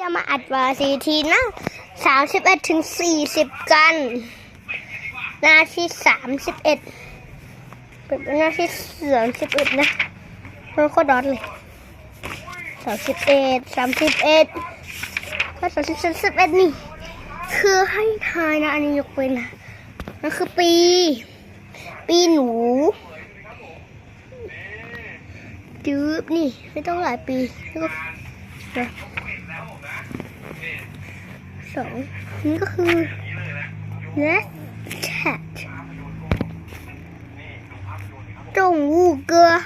จะมาอัดวาซีทีนะสามสิบเอ็ดถึงสี่สิบกัน หน้าที่สามสิบเอ็ดเป็นหน้าที่สามสิบเอ็ดนะมันโคตรดอทเลยสามสิบเอ็ดสามสิบเอ็ดถ้าสามสิบสามสิบเอ็ดนี่ คือให้ทายนะ อันนี้ยกเป็นนะนั่นคือปี ปีหนูจืบนี่ ไม่ต้องหลายปีแล้วก็นะ 一、Let's Chat 动物歌。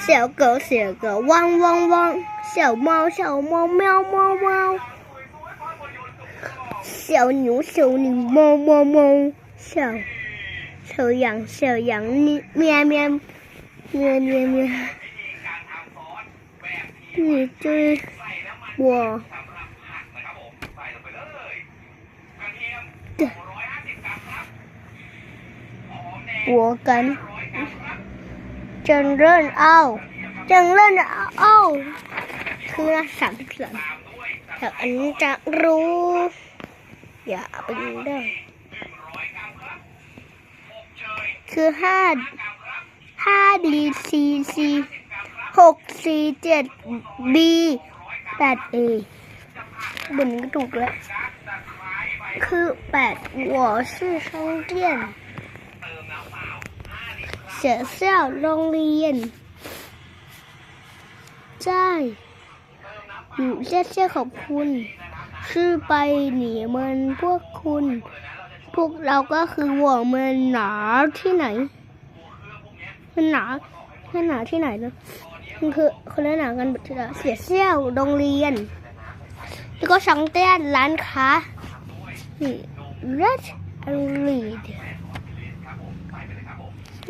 小狗小狗。汪汪汪，小猫小猫。喵喵喵，小牛小牛。哞哞哞，小，小羊小羊。咩咩咩咩咩。 จีจีบัวหัวกัน จังเล่นเอาจังเล่นเอาคือสามสิบสานแต่อันจะรู้ อย่าเป็นได้คือห้าห้าดีซีซี หกสี่เจ็ดบีแปดเอบนก็ถูกแล้ว คือแปดหัวชื่อช่องเรียนเสียเสี่ยวโรงเรียนใช่อยู่เสียเสี่ยขอบคุณ ชื่อไปหนีเมินพวกคุณ พวกเราก็คือหัวเมินหนาที่ไหนมันหนา มันหนาที่ไหนนะมันคือคนละหนากันหมดที่ละเสียเซี่ยวโรงเรียน แล้วก็ช่างเต้นร้านค้า นี่ read and read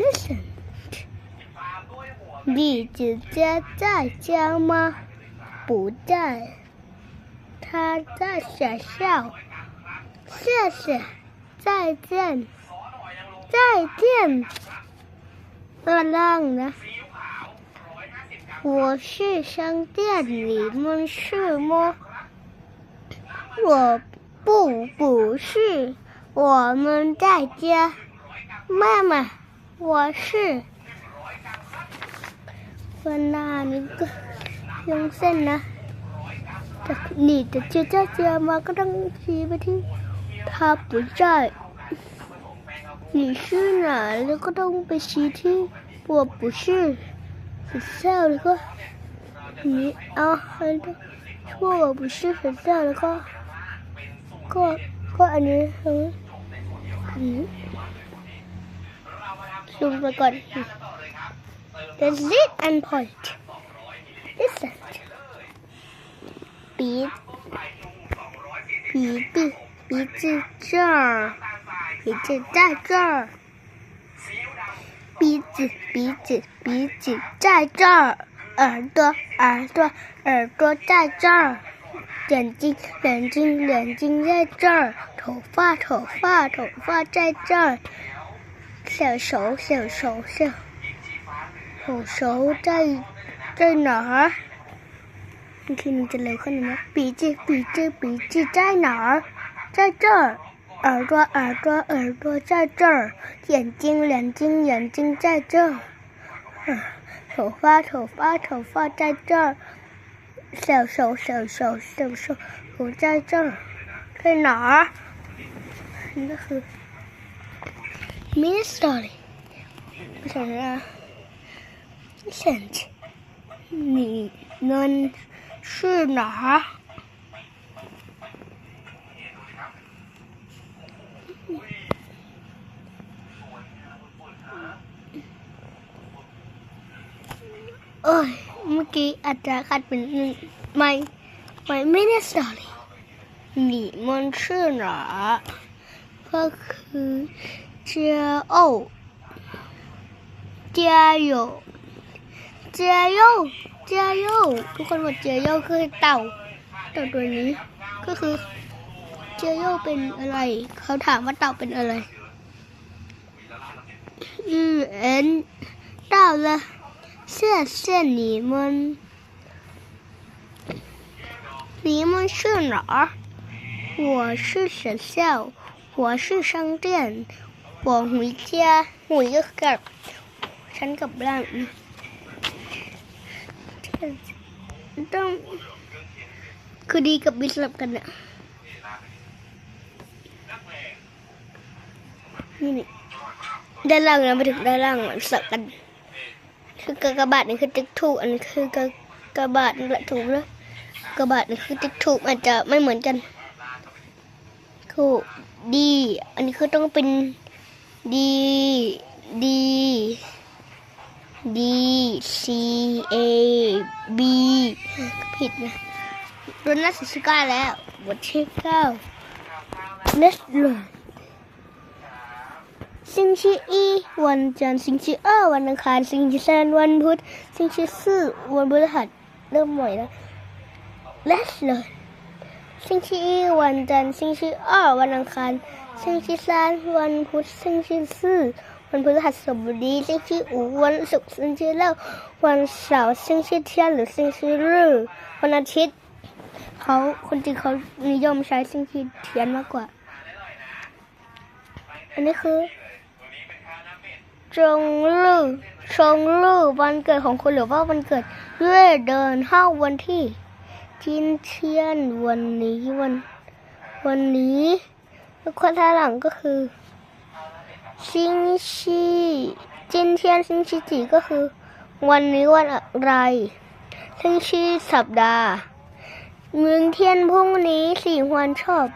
listen 你姐姐在家吗？不在，她在学校。谢谢，再见，再见。热浪呢？ 我是商店，你们是吗？我不不是，我们在家。妈妈，我是。วันหน้านี้ก็ยังเส้นนะแต่นี่จะเจอเจ้าเจอมาก็ต้องชี้ไปที่ทับหัวใจ你是哪แล้วก็ต้องไปชี้ที่我不是学校แล้ วก็นี่เอาอันนี้说我不是学校แล้วก็ก็ก็อันนี้อันนี้อันนี้ซูมไปก่อน The zit and point. Listen. Beat. Beat. 鼻子这儿，鼻子在这儿。 鼻子，鼻子，鼻子在这儿。耳朵，耳朵，耳朵在这儿。眼睛，眼睛，眼睛在这儿。头发，头发，头发在这儿。小手，小手，小。手手在在哪儿？你听你这流汗吗？鼻子鼻子鼻子在哪儿？在这儿。耳朵耳朵耳朵在这儿。眼睛眼睛眼睛在这儿。头发头发头发在这儿。小手小手小手我在这儿。在哪儿？那是 mystery。我想想。现在你们是哪儿？ เอ้ยเมื่อกี้อาจจะคัดเป็นหนึ่งไม่ไม่ไม่ได้สอรี่你们是哪儿ก็คือเจ้าโอ้加油เจียโยเจียโยทุกคนบอกเจียโยคือเต่าเต่าตัวนี้ ก็คือเจียโยเป็นอะไร เขาถามว่าเต่าเป็นอะไรอือเอ็น到了 谢谢你们 你们是哪儿？我是学校，我是商店，我回家，我又กลับฉันกลับบ้านต้องคือดีกับบิสลับกันเนี่ยนี่นี่ด้านล่างนะไปถึงด้านล่างมันสับกัน คือกากบาทนี่คือติ๊กถูกอันนี้คือกากบาทนี่แหละถูกแล้วกากบาทนี่คือติ๊กถูกอาจจะไม่เหมือนกันถูกดี อันนี้คือต้องเป็นดีดีดี C A B ผิดนะรุ่นน้าสิบเก้าแล้วบทที่เก้า Let's learn 星期一วันจันทร์星期二วันอังคาร星期三วันพุธ星期四วันพฤหัสเริ่มใหม่แล้ว Let's learn 星期一วันจันทร์星期二วันอังคาร星期三วันพุธ星期四วันพฤหัสบดี星期五วันศุกร์星期六วันเสาร์星期天หรือ星期日วันอาทิตย์เขาคนจีนเขานิยมใช้星期天มากกว่า อันนี้คือ จงลู่ชงลู่วันเกิดของคุณหรือว่าวันเกิดเย่เดินเข้าวันที่จินเทียนวันนี้วัน วันนี้คนท้ายหลังก็คือซิงชีจินเทียนซิงชีจีก็คือ วันนี้วันอะไรซิงชีสัปดาห์เมืองเทียนพรุ่งนี้สี่วันชอบ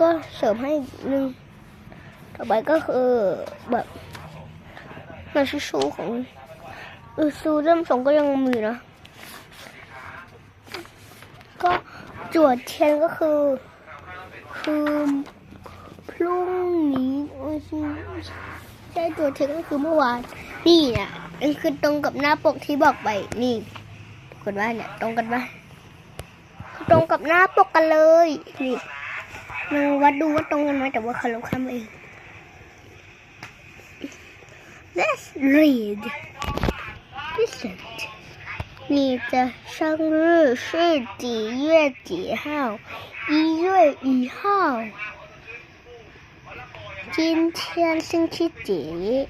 ก็เสริมให้อีกหนึ่ง ต่อไปก็คือแบบมันชื่อซูของเออซูเริ่มสองก็ยังมีนะ ก็จวดเทียนก็คือ คือพรุ่งนี้อ้ยใช่จวดเทียนก็คือเมื่อวาน นี่เนี่ยมันคือตรงกับหน้าปกที่บอกไปนี่กดว่าเนี่ยตรงกันไหมตรงกับหน้าปกกันเลยนี่ลองวัดดูว่าตรงกันไหมแต่ว่าเขาลบคำเอง Let's read. Listen. 你的生日是几月几号？一月一号。今天星期几？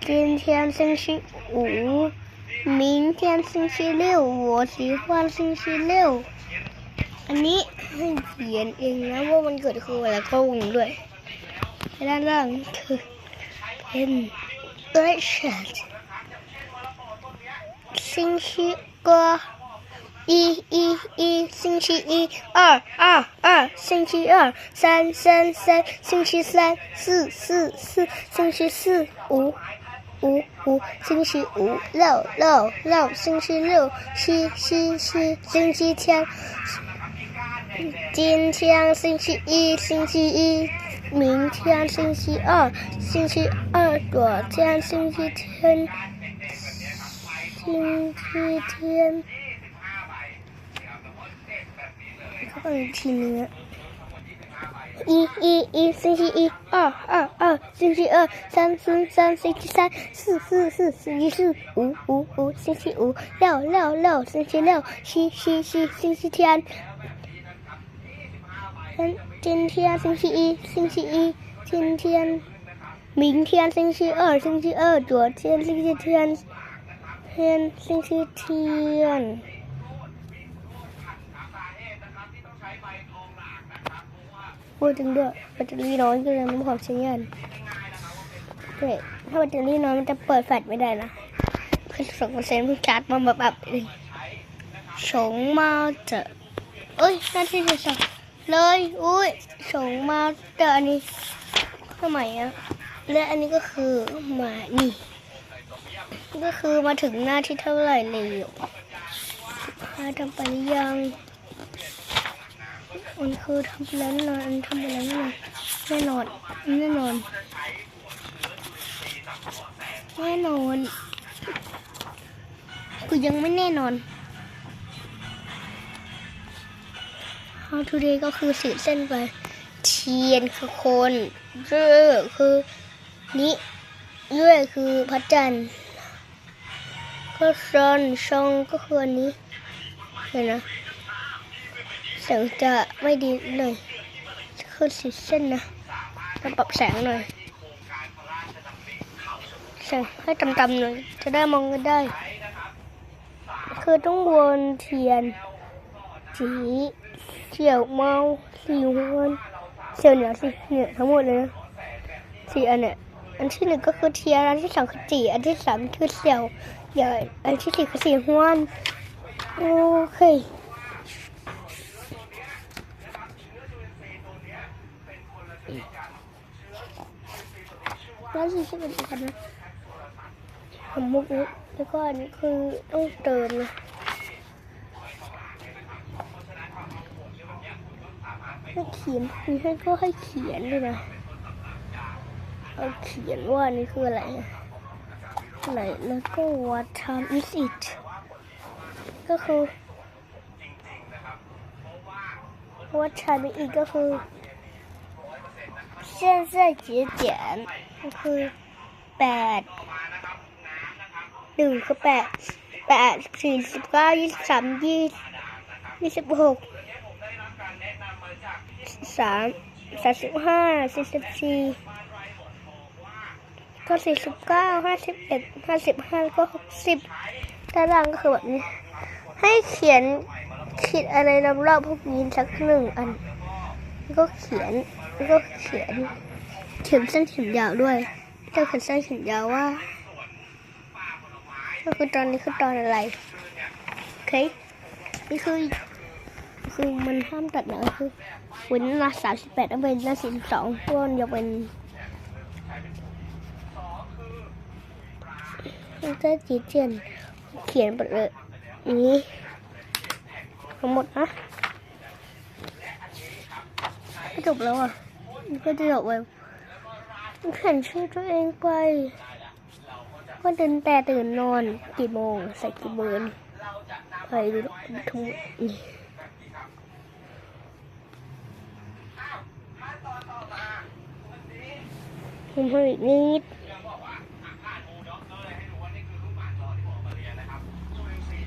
今天星期五。明天星期六。我喜欢星期六。อันนี้ให้เขียนเองนะว่ามันเกิดคืออะไรก็วงด้วยด้านล่างคือ เป็น right shirt 星期一一一星期一二二二星期二三三三星期三四四四星期四五五五星期五六六六星期六七七七星期天。今天星期一，星期一，明天星期二，星期二，昨天星期天，星期天。看一。一一一星期一，二二二星期二，三三三星期三，四四四星期四，五五五星期五，六六六星期六，七七七星期天。今今天星期一，星期一，今天，明天星期二，星期二，昨天星期天，天星期天。พูดถึงด้วยแบตเตอรี่น้อยก็เลยไม่พอใช้งานด้วยถ้าแบตเตอรี่น้อยมันจะเปิดแฟลชไม่ได้นะคือสองเปอร์เซ็นต์เพิ่งชาร์จมาแบบแบบเลยชงมาเจอเอ้ยน่าที่จะสอง เลย อุ้ยส่งมาแต่อันนี้ทำไมอะและอันนี้ก็คือมานี่ก็คือมาถึงหน้าที่เท่าไหร่เลยมาทำไปหรือยังมันคือทำไปแล้วนอนอันทำไปแล้วแน่นอนแน่นอนแน่นอนคือยังไม่แน่นอน How today ก็คือสีเส้นไป เทียนคือคนเรื่อคือนี้เรื่อคือพระจันทร์ก็ซอนชองก็คืออันนี้เลยนะเสียงจะไม่ดีหน่อยคือสีเส้นนะจะปรับแสงหน่อยแสงให้จำๆหน่อยจะได้มองกันได้ คือต้องวนเทียนสี เขียวเมาสีนวลเขียวเหนียวสีเหนียทั้งหมดเลยนะสี่อันเนี่ยอันที่หนึ่งก็คือเทียนอันที่สองคือจีอันที่สามคือเขียวใหญ่อันที่สี่คือสีห้วนโอเคแล้วสี่สิบเอ็ดกันนะทำมุกแล้วก็อันนี้คือต้องเติมนะ ให้เขียนมีให้ก็ให้เขียนด้วยนะ เอาเขียนว่านี่คืออะไรอะไรแล้วก็ what time is it ก็คือ what time is it ก็คือ现在几点ก็คือแปดหนึ่งคือแปดแปดสี่สิบเก้ายี่สิบสามยี่ยี่สิบหก สามสามสิบห้าสี่สิบสี่ก็สี่สิบเก้าห้าสิบเอ็ดห้าสิบห้าก็หกสิบตารางก็คือแบบนี้ ให้เขียนขีดอะไรรอบๆพวกนี้สักหนึ่งอันก็เขียนก็เขียน เข็มสั้นเข็มยาวด้วยจ้าเข็มสั้นเข็มยาวว่าก็คือตอนนี้คือตอนอะไรโอเคนี่คือคือมันห้ามตัดนะคือ ว้นหน้าสามสิบแปดแล้วเป็นหน้าสี่สิบสองพวกยกเป็นมันจะจีเจียนเขียนหมดเลยนี้ทั้งหมดนะก็จบแล้วอะก็จะจบไปเขียนชื่อตัวเองไปว่าตื่นแต่ตื่นนอนกี่โมงใส่กี่เบอร์ไปดูทั้งหมดนี่ ผมให้อีกนิด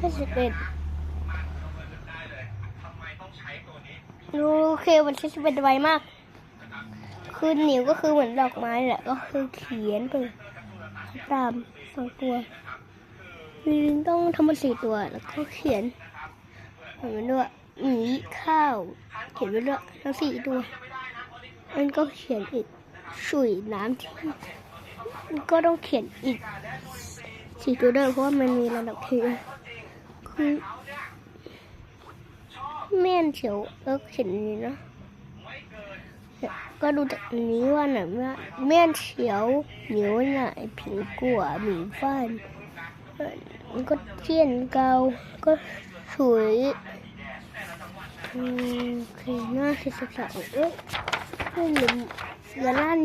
ห้าสิบเอ็ดโอเควันที่สิบเอ็ดไวมาก คือหนิวก็คือเหมือนดอกไม้แหละ ก็คือเขียนไปตามสองตัวลิงต้องทั้งหมดสี่ตัว แล้วก็เขียนเขียนไว้ด้วยหมีข้าว เขียนไว้ด้วยทั้งสี่ตัวมันก็เขียนอีก สุยน้ำที่ก็ต้องเขียนอีกสี่ตัวเด้วยเพราะว่ามันมีระดับที่คือเม่นเฉียวแล้วเขียนนี้นะเนี่ยก็ดูจากนี้ว่าไหนว่าเม่นเฉียวเหนียวหน่ายผิวกัวหมีฟ้านเอ่อมันก็เจียนเกาก็สวยอืมโอเคหน้าสิบสองเอ้ยไม่ลืม เหลือด้าน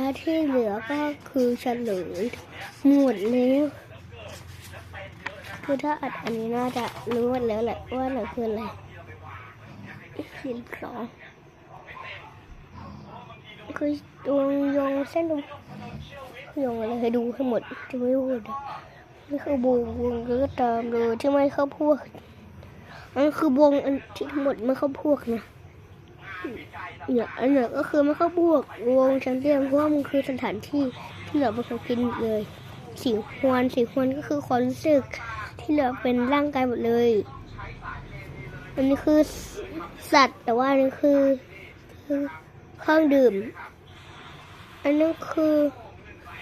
และที่เหลือก็คือเฉลยหมดแล้วคือถ้าอัดอันนี้น่าจะรู้หมดแล้วแหละว่าไหนคืออะไรสิบสองคือดวงยงเส้นตรงยงอะไรให้ดูให้หมดจะไม่พูดนี่คือวงวงก็ตามเลยที่ไม่เข้าพวกอันคือวงอันที่ทั้งหมดไม่เข้าพวกนะ เนี่ยอันเนี้ยก็คือไม่เข้าพวกวงชั้นเรียนเพราะว่ามันคือสถานที่ที่เราเป็นคนกินเลยสีควนสีควนก็คือความรู้สึกที่เราเป็นร่างกายหมดเลย อันนี้คือสัตว์แต่ว่าอันนี้คือคือเครื่องดื่ม อันนี้คือ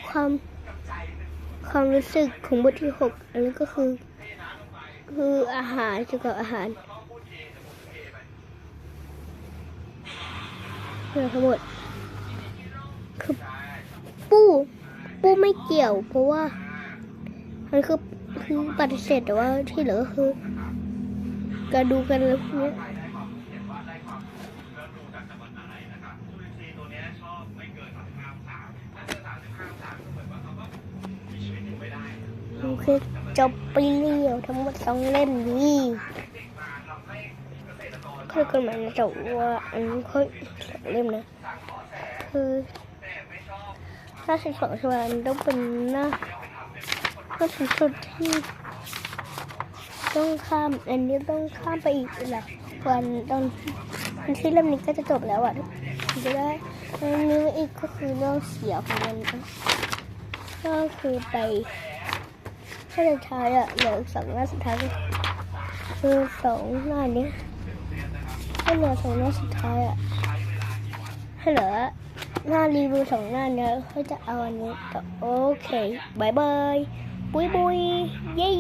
ความความรู้สึกของบทที่หกอันนี้ก็คือ คืออาหารเกี่ยวกับอาหาร เนี่ยทั้งหมดคือปู้ปู้ไม่เกี่ยว เพราะว่ามันคือคือปฏิเสธแต่ว่าที่เหลือก็คือกระดูกกันแล้วพวกเนี้ยโอเคจบไปเรียวทั้งหมดสองเล่มนี้คือกันหมายจะว่าอันนี้ค่อยสอง เล่มนะคือหน้าสิบสองใช่ไหมมันต้องเป็นหน้าหน้าสุดสุดที่ต้องข้ามอันนี้ต้องข้ามไปอีกหลักวันตอนที่เล่มนี้ก็จะจบแล้วอะจะได้อันนี้อีกก็คือเรื่องเสียของมันก็คือไปข้อสุดท้ายอะเหลือสองหน้าสุดท้ายก็คือสองหน้านี้ก็เหลือสองหน้าสุดท้ายอะ เหลือหน้ารีวิวสองหน้าเนี้ยเขาจะเอาอันนี้ต่อโอเคบายบายบุยบุยเย้